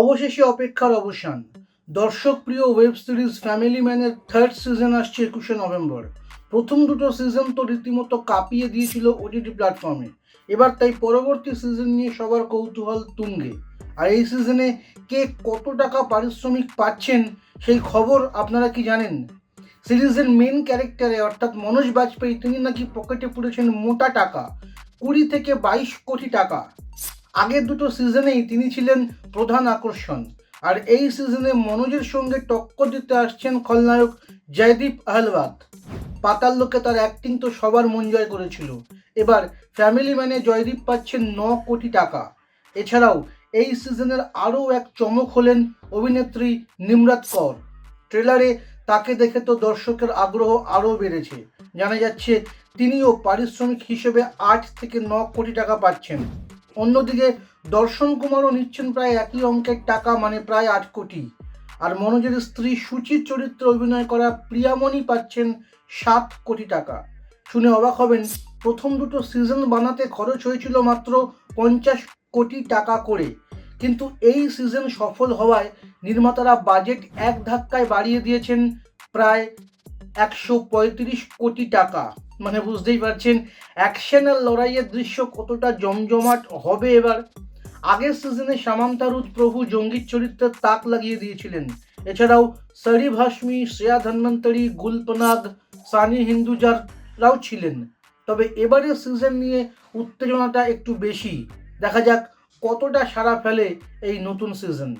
অবশেষে অপেক্ষার অবসান। দর্শক প্রিয় ওয়েব সিরিজ ফ্যামিলি ম্যানের থার্ড সিজন আসছে একুশে নভেম্বর। প্রথম দুটো সিজন তো রীতিমতো কাঁপিয়ে দিয়েছিল ওটিটি প্ল্যাটফর্মে। এবার তাই পরবর্তী সিজন নিয়ে সবার কৌতূহল তুঙ্গে। আর এই সিজনে কে কত টাকা পারিশ্রমিক পাচ্ছেন সেই খবর আপনারা কি জানেন? সিরিজের মেন ক্যারেক্টারে অর্থাৎ মনোজ বাজপেয়ী, তিনি নাকি পকেটে পুরেছেন মোটা টাকা, কুড়ি থেকে বাইশ কোটি টাকা। আগের দুটো সিজনেই তিনি ছিলেন প্রধান আকর্ষণ। আর এই সিজনে মনোজের সঙ্গে টক্কর দিতে আসছেন খলনায়ক জয়দীপ আহলবাদ পাতাল লোকে তার অ্যাক্টিং তো সবার মন জয় করেছিল। এবার ফ্যামিলি ম্যানে জয়দীপ পাচ্ছেন ন কোটি টাকা। এছাড়াও এই সিজনের আরও এক চমক হলেন অভিনেত্রী নিমরাত কর। ট্রেলারে তাকে দেখে তো দর্শকের আগ্রহ আরও বেড়েছে। জানা যাচ্ছে, তিনিও পারিশ্রমিক হিসেবে আট থেকে ন কোটি টাকা পাচ্ছেন। অন্যদিকে দর্শন কুমারও নিচ্ছেন প্রায় একই অঙ্কের টাকা মানে প্রায় আট কোটি। আর মনোজের স্ত্রী সুচির চরিত্রে অভিনয় করা প্রিয়ামণি পাচ্ছেন সাত কোটি টাকা। শুনে অবাক হবেন, প্রথম দুটো সিজন বানাতে খরচ হয়েছিল মাত্র পঞ্চাশ কোটি টাকা করে। কিন্তু এই সিজন সফল হওয়ায় নির্মাতারা বাজেট এক ধাক্কায় বাড়িয়ে দিয়েছেন প্রায় একশো পঁয়ত্রিশ কোটি টাকা। মানে বুঝতেই পারছেন অ্যাকশন আর লড়াইয়ের দৃশ্য কতটা জমজমাট হবে এবার। আগের সিজনে সামান্তা রুদ প্রভু জঙ্গির চরিত্রে তাক লাগিয়ে দিয়েছিলেন। এছাড়াও সরিব হাসমি শ্রেয়া ধন্বন্তরী, গুলপনাগ, সানি হিন্দুজাররাও ছিলেন। তবে এবারের সিজন নিয়ে উত্তেজনাটা একটু বেশি। দেখা যাক কতটা সারা ফেলে এই নতুন সিজন